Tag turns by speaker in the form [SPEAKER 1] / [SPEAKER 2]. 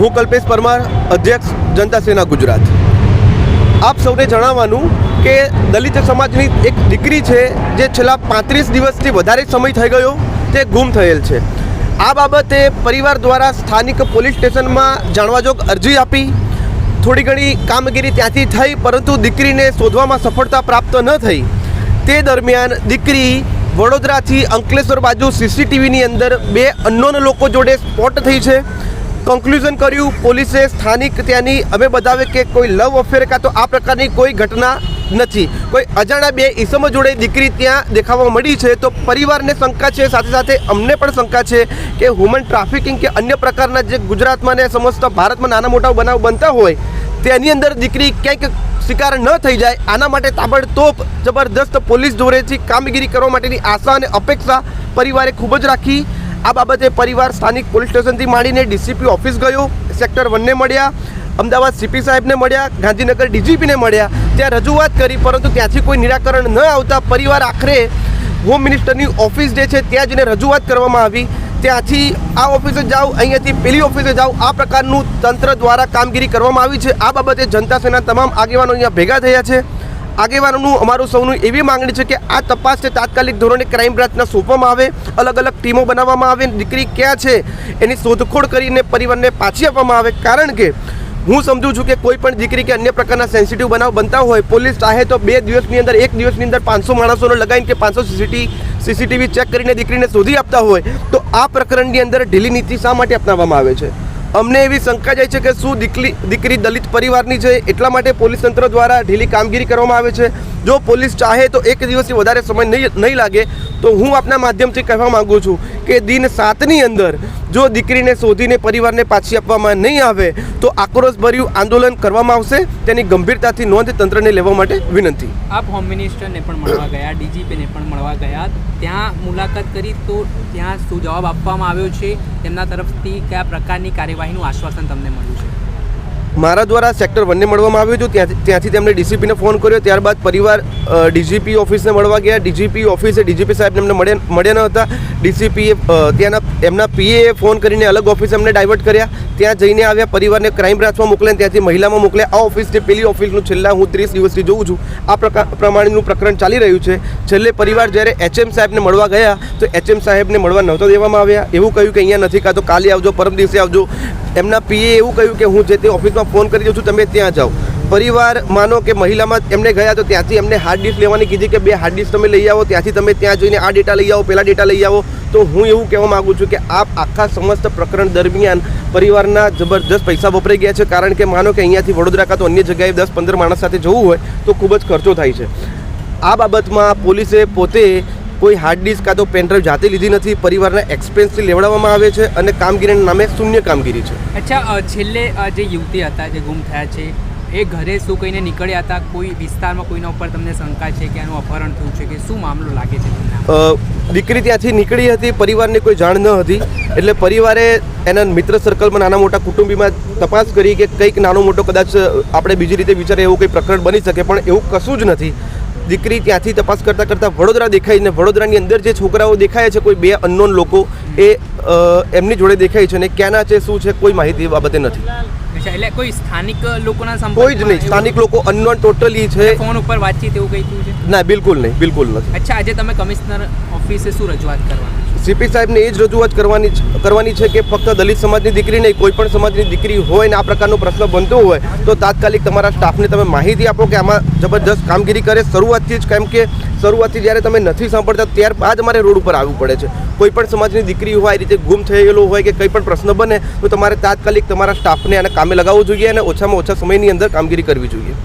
[SPEAKER 1] હું કલ્પેશ પરમાર, અધ્યક્ષ જનતા સેના ગુજરાત. આપ સૌને જણાવવાનું કે દલિત સમાજની એક દીકરી છે, જે છેલ્લા પાંત્રીસ દિવસથી વધારે સમય થઈ ગયો તે ગુમ થયેલ છે. આ બાબતે પરિવાર દ્વારા સ્થાનિક પોલીસ સ્ટેશનમાં જાણવાજોગ અરજી આપી. થોડી ઘણી કામગીરી ત્યાંથી થઈ, પરંતુ દીકરીને શોધવામાં સફળતા પ્રાપ્ત ન થઈ. તે દરમિયાન દીકરી વડોદરાથી અંકલેશ્વર બાજુ સીસીટીવીની અંદર બે અનનોન લોકો જોડે સ્પોટ થઈ છે. કન્ક્લુઝન કર્યું, પોલીસે સ્થાનિક ત્યાંની અમે બતાવે કે કોઈ લવ અફેર કાં તો આ પ્રકારની કોઈ ઘટના નથી. કોઈ અજાણા બે ઈસમો જોડે દીકરી ત્યાં દેખાવા મળી છે તો પરિવારને શંકા છે, સાથે સાથે અમને પણ શંકા છે કે હ્યુમન ટ્રાફિકિંગ કે અન્ય પ્રકારના જે ગુજરાતમાં ને સમસ્ત ભારતમાં નાના મોટા બનાવ બનતા હોય, તેની અંદર દીકરી ક્યાંક શિકાર ન થઈ જાય, આના માટે તાબડતોબ જબરદસ્ત પોલીસ ધોરેથી કામગીરી કરવા માટેની આશા અને અપેક્ષા પરિવારે ખૂબ જ રાખી. આ બાબતે પરિવાર સ્થાનિક પોલીસ સ્ટેશનથી માંડીને ડીસીપી ઓફિસ ગયો, સેક્ટર વનને મળ્યા, અમદાવાદ સીપી સાહેબને મળ્યા, ગાંધીનગર ડીજીપીને મળ્યા. ત્યાં રજૂઆત કરી, પરંતુ ત્યાંથી કોઈ નિરાકરણ ન આવતા પરિવાર આખરે હોમ મિનિસ્ટરની ઓફિસ જે છે, ત્યાં જઈને રજૂઆત કરવામાં આવી. ત્યાંથી આ ઓફિસે જાઓ, અહીંયાથી પેલી ઓફિસે જાઓ. આ પ્રકારનું તંત્ર દ્વારા કામગીરી કરવામાં આવી છે. આ બાબતે જનતા સેના તમામ આગેવાનો અહીંયા ભેગા થયા છે. આગેવાનોનું અમારું સૌનું એવી માંગણી છે કે આ તપાસ છે તાત્કાલિક ધોરણે ક્રાઇમ બ્રાન્ચના સોંપવામાં આવે અલગ અલગ ટીમો બનાવવામાં આવે, દીકરી ક્યાં છે એની શોધખોળ કરીને પરિવારને પાછી આપવામાં આવે. કારણ કે હું સમજુ છું કે કોઈ પણ દીકરી કે અન્ય પ્રકારના સેન્સિટિવ બનાવ બનતા હોય, પોલીસ ચાહે તો બે દિવસની અંદર, એક દિવસની અંદર પાંચસો માણસોને લગાવીને કે પાંચસો સીસીટી સીસીટીવી ચેક કરીને દીકરીને શોધી આપતા હોય, તો આ પ્રકરણની અંદર ઢીલી નીતિ શા માટે અપનાવવામાં આવે છે? અમને એવી શંકા જાય છે કે શું દીકરી દીકરી દલિત પરિવારની છે, એટલા માટે પોલીસ તંત્ર દ્વારા ઢીલી કામગીરી કરવામાં આવે છે? જો પોલીસ ચાહે તો એક દિવસથી વધારે સમય નહીં નહીં લાગે તો હું આપના માધ્યમથી કહેવા માગું છું કે દિન સાતની અંદર જો દીકરીને શોધીને પરિવારને પાછી આપવામાં નહીં આવે, તો આક્રોશભર્યું આંદોલન કરવામાં આવશે. તેની ગંભીરતાથી નોંધ તંત્રને લેવા માટે વિનંતી.
[SPEAKER 2] આપ હોમ મિનિસ્ટરને પણ મળવા ગયા, ડીજીપીને પણ મળવા ગયા. ત્યાં મુલાકાત કરી તો ત્યાં શું જવાબ આપવામાં આવ્યો છે? તેમના તરફથી કયા પ્રકારની કાર્યવાહીનું આશ્વાસન તમને મળ્યું છે?
[SPEAKER 1] મારા દ્વારા સેક્ટર વનને મળવામાં આવ્યું હતું. ત્યાંથી ત્યાંથી તેમણે ડીસીપીને ફોન કર્યો. ત્યારબાદ પરિવાર ડીજીપી ઓફિસને મળવા ગયા. ડીજીપી ઓફિસે ડીજીપી સાહેબ એમને મળ્યા મળ્યા ન હતા. ડીસીપીએ ત્યાંના એમના પીએ ફોન કરીને અલગ ઓફિસ એમને ડાયવર્ટ કર્યા. ત્યાં જઈને આવ્યા. પરિવારને ક્રાઇમ બ્રાન્ચમાં મોકલ્યા. ત્યાંથી મહિલામાં મોકલ્યા. આ ઓફિસથી પેલી ઓફિસનું છેલ્લા હું ત્રીસ દિવસથી જોઉં છું, આ પ્રમાણેનું પ્રકરણ ચાલી રહ્યું છે. છેલ્લે પરિવાર જ્યારે એચએમ સાહેબને મળવા ગયા, તો એચએમ સાહેબને મળવા નહોતા દેવામાં આવ્યા. એવું કહ્યું કે અહીંયા નથી, કાં તો કાલે આવજો, પરમ દિવસે આવજો. એમના પીએ એવું કહ્યું કે હું જે તે ઓફિસમાં ફોન કરી દઉં છું, તમે ત્યાં જાઓ. પરિવાર માનો કે મહિલામાં એમને ગયા તો ત્યાંથી એમને હાર્ડ ડિસ્ક લેવાની કીધી કે બે હાર્ડ ડિસ્ક તમે લઈ આવો, ત્યાંથી તમે ત્યાં જઈને આ ડેટા લઈ આવો, પેલા ડેટા લઈ આવો. તો હું એવું કહેવા માગું છું કે આપ આખા સમસ્ત પ્રકરણ દરમિયાન પરિવારના જબરદસ્ત પૈસા વપરાઈ ગયા છે. કારણ કે માનો કે અહીંયાથી વડોદરા કાં તો અન્ય જગ્યાએ દસ પંદર માણસ સાથે જવું હોય, તો ખૂબ જ ખર્ચો થાય છે. આ બાબતમાં પોલીસે પોતે કોઈ હાર્ડ ડિસ્ક કાં તો પેનડ્રાઈવ જાતે લીધી નથી પરિવારના એક્સપેન્સથી લેવડાવવામાં આવે છે અને કામગીરીના નામે શૂન્ય કામગીરી છે.
[SPEAKER 2] અચ્છા છેલ્લે જે યુવતી હતા જે ગુમ થયા છે એ ઘરે શું કહીને નીકળ્યા હતા? કોઈ વિસ્તારમાં કોઈના ઉપર તમને શંકા છે કે આનું અપહરણ થયું છે કે શું મામલો લાગે છે
[SPEAKER 1] દીકરી ત્યાંથી નીકળી હતી પરિવારને કોઈ જાણ ન હતી એટલે પરિવારે એના મિત્ર સર્કલમાં નાના મોટા કુટુંબીમાં તપાસ કરી કે કંઈક નાનો મોટો કદાચ આપણે બીજી રીતે વિચારે એવું કંઈ પ્રકરણ બની શકે પણ એવું કશું જ નથી. દીકરી ત્યાંથી તપાસ કરતાં કરતાં વડોદરા દેખાય ને વડોદરાની અંદર જે છોકરાઓ દેખાય છે કોઈ બે અનનોન લોકો એ એમની જોડે દેખાય છે ને ક્યાંના છે શું છે કોઈ માહિતી બાબતે નથી.
[SPEAKER 2] એટલે કોઈ સ્થાનિક લોકોના
[SPEAKER 1] કોઈ જ નહીં સ્થાનિક લોકો અનનોન ટોટલી છે.
[SPEAKER 2] ફોન ઉપર વાતચીત એવું કંઈ છે?
[SPEAKER 1] ના બિલકુલ નહીં બિલકુલ નથી.
[SPEAKER 2] અચ્છા આજે તમે કમિશનર ઓફિસે શું રજૂઆત કરવાના?
[SPEAKER 1] સીપી સાહેબને એ જ રજૂઆત કરવાની કરવાની છે કે ફક્ત દલિત સમાજની દીકરી નહીં, કોઈ પણ સમાજની દીકરી હોય ને આ પ્રકારનો પ્રશ્ન બનતો હોય, તો તાત્કાલિક તમારા સ્ટાફને તમે માહિતી આપો કે આમાં જબરદસ્ત કામગીરી કરે. શરૂઆતથી જ કેમ કે શરૂઆતથી જ્યારે તમે નથી સાંભળતા, ત્યારબાદ અમારે રોડ ઉપર આવવું પડે છે. કોઈ પણ સમાજની દીકરી હોય, આ રીતે ગુમ થયેલો હોય કે કંઈ પણ પ્રશ્ન બને, તો તમારે તાત્કાલિક તમારા સ્ટાફને આને કામે લગાવવું જોઈએ અને ઓછામાં ઓછા સમયની અંદર કામગીરી કરવી જોઈએ.